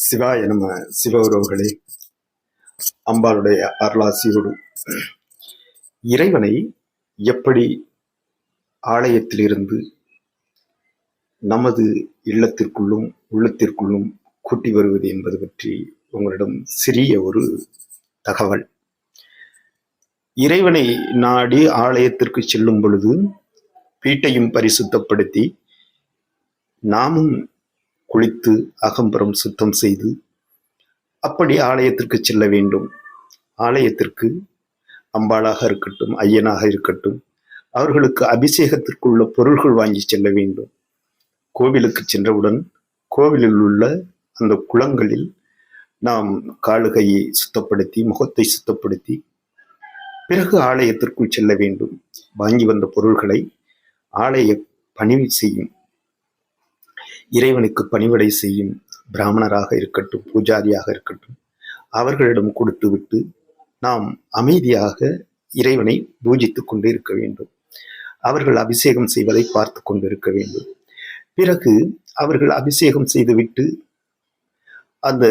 சிவாய நம்ம சிவகுருவர்களே அம்பாளுடைய அருளாசியோடு. இறைவனை எப்படி ஆலயத்திலிருந்து நமது இல்லத்திற்குள்ளும் உள்ளத்திற்குள்ளும் கூட்டி வருவது என்பது பற்றி உங்களிடம் சிறிய ஒரு தகவல். இறைவனை நாடி ஆலயத்திற்கு செல்லும் பொழுது வீட்டையும் பரிசுத்தப்படுத்தி நாமும் குளித்து அகம்பரம் சுத்தம் செய்து அப்படி ஆலயத்திற்கு செல்ல வேண்டும். ஆலயத்திற்கு அம்பாளாக இருக்கட்டும் ஐயனாக இருக்கட்டும் அவர்களுக்கு அபிஷேகத்திற்குள்ள பொருள்கள் வாங்கி செல்ல வேண்டும். கோவிலுக்கு சென்றவுடன் கோவிலில் உள்ள அந்த குளங்களில் நாம் காலுகையை சுத்தப்படுத்தி முகத்தை சுத்தப்படுத்தி பிறகு ஆலயத்திற்குள் செல்ல வேண்டும். வாங்கி வந்த பொருள்களை ஆலய பணிவு செய்யும். இறைவனுக்கு பணிவிடை செய்யும் பிராமணராக இருக்கட்டும் பூஜாரியாக இருக்கட்டும் அவர்களிடம் கொடுத்துவிட்டு நாம் அமைதியாக இறைவனை பூஜித்துக் கொண்டு இருக்க வேண்டும். அவர்கள் அபிஷேகம் செய்வதை பார்த்து கொண்டு இருக்க வேண்டும். பிறகு அவர்கள் அபிஷேகம் செய்துவிட்டு அந்த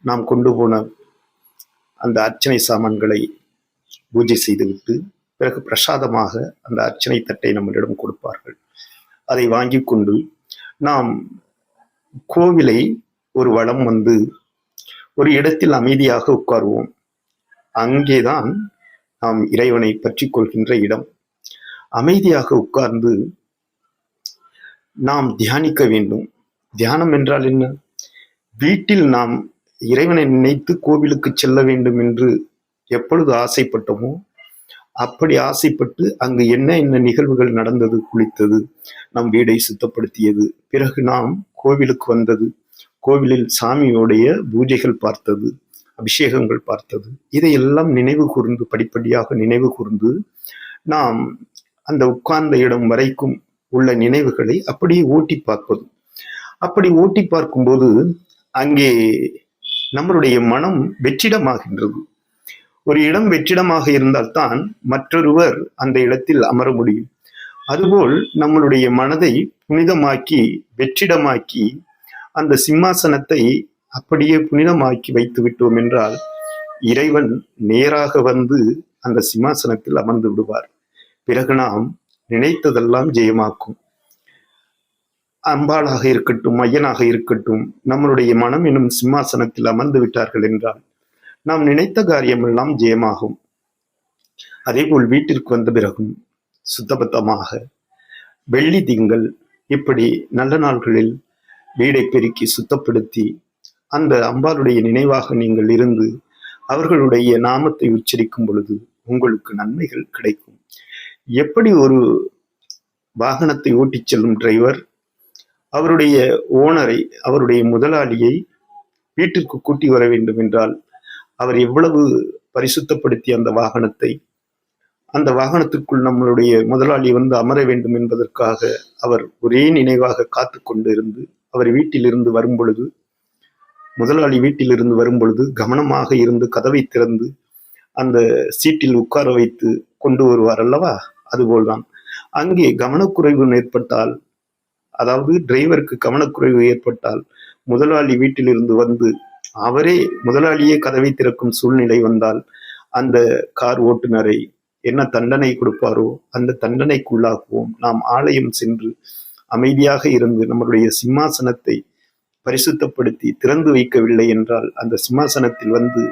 நாம் கொண்டு போன அந்த அர்ச்சனை சாமான்களை பூஜை செய்துவிட்டு பிறகு பிரசாதமாக அந்த அர்ச்சனை தட்டை நம்மளிடம் கொடுப்பார்கள். அதை வாங்கி கொண்டு நாம் கோவிலை ஒரு வளம் வந்து ஒரு இடத்தில் அமைதியாக உட்காருவோம். அங்கேதான் நாம் இறைவனை பற்றி கொள்கின்ற இடம். அமைதியாக உட்கார்ந்து நாம் தியானிக்க வேண்டும். தியானம் என்றால் என்ன? வீட்டில் நாம் இறைவனை நினைத்து கோவிலுக்கு செல்ல வேண்டும் என்று எப்பொழுது ஆசைப்பட்டோமோ அப்படி ஆசைப்பட்டு அங்கு என்ன என்ன நிகழ்வுகள் நடந்தது குளித்தது நம் வீடை சுத்தப்படுத்தியது. பிறகு நாம் கோவிலுக்கு வந்தது. கோவிலில் சாமியோடைய பூஜைகள் பார்த்தது அபிஷேகங்கள் பார்த்தது. இதையெல்லாம் நினைவு கூர்ந்து படிப்படியாக நினைவு கூர்ந்து நாம் அந்த உட்கார்ந்த இடம் வரைக்கும் உள்ள நினைவுகளை அப்படியே ஓட்டி பார்ப்பது. அப்படி ஓட்டி பார்க்கும்போது அங்கே நம்மளுடைய மனம் வெற்றிடமாகின்றது. ஒரு இடம் வெற்றிடமாக இருந்தால்தான் மற்றொருவர் அந்த இடத்தில் அமர முடியும். அதுபோல் நம்மளுடைய மனதை புனிதமாக்கி வெற்றிடமாக்கி அந்த சிம்மாசனத்தை அப்படியே புனிதமாக்கி வைத்து விட்டோம் என்றால் இறைவன் நேராக வந்து அந்த சிம்மாசனத்தில் அமர்ந்து விடுவார். பிறகு நாம் நினைத்ததெல்லாம் ஜெயமாக்கும். அம்பாளாக இருக்கட்டும் ஐயனாக இருக்கட்டும் நம்மளுடைய மனம் என்னும் சிம்மாசனத்தில் அமர்ந்து விட்டார்கள் என்றால் நாம் நினைத்த காரியமெல்லாம் ஜெயமாகும். அதேபோல் வீட்டிற்கு வந்த பிறகும் சுத்தபத்தமாக வெள்ளி திங்கள் இப்படி நல்ல நாள்களில் வீடை பெருக்கி சுத்தப்படுத்தி அந்த அம்பாளுடைய நினைவாக நீங்கள் இருந்து அவர்களுடைய நாமத்தை உச்சரிக்கும் பொழுது உங்களுக்கு நன்மைகள் கிடைக்கும். எப்படி ஒரு வாகனத்தை ஓட்டிச் செல்லும் டிரைவர் அவருடைய ஓனரை அவருடைய முதலாளியை வீட்டிற்கு கூட்டி வர வேண்டும் என்றால் அவர் எவ்வளவு பரிசுத்தப்படுத்தி அந்த வாகனத்தை அந்த வாகனத்துக்குள் நம்மளுடைய முதலாளி வந்து அமர வேண்டும் என்பதற்காக அவர் ஒரே நினைவாக காத்து கொண்டு இருந்து அவர் வீட்டிலிருந்து வரும் பொழுது முதலாளி வீட்டிலிருந்து வரும் பொழுது கவனமாக இருந்து கதவை திறந்து அந்த சீட்டில் உட்கார வைத்து கொண்டு வருவார் அல்லவா? அதுபோல்தான். அங்கே கவனக்குறைவு ஏற்பட்டால் அதாவது டிரைவருக்கு கவனக்குறைவு ஏற்பட்டால் முதலாளி வீட்டிலிருந்து வந்து அவரே முதலாளியே கதவை திறக்கும் சூழ்நிலை வந்தால் அந்த கார் ஓட்டுநரை என்ன தண்டனை கொடுப்பாரோ அந்த தண்டனைக்குள்ளாக்குவோம். நாம் ஆலயம் சென்று அமைதியாக இருந்து நம்மளுடைய சிம்மாசனத்தை பரிசுத்தப்படுத்தி திறந்து வைக்கவில்லை என்றால் அந்த சிம்மாசனத்தில் வந்து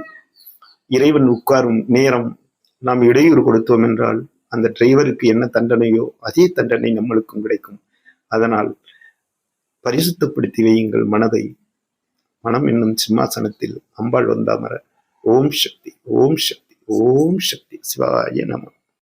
இறைவன் உட்காரும் நேரம் நாம் இடையூறு கொடுத்தோம் என்றால் அந்த டிரைவருக்கு என்ன தண்டனையோ அதே தண்டனை நம்மளுக்கும் கிடைக்கும். அதனால் பரிசுத்தப்படுத்தி வையுங்கள் மனதை. மனம் என்னும் சிம்மாசனத்தில் அம்பாள் வந்தாமர ஓம் சக்தி ஓம் சக்தி ஓம் சக்தி சிவாய நம.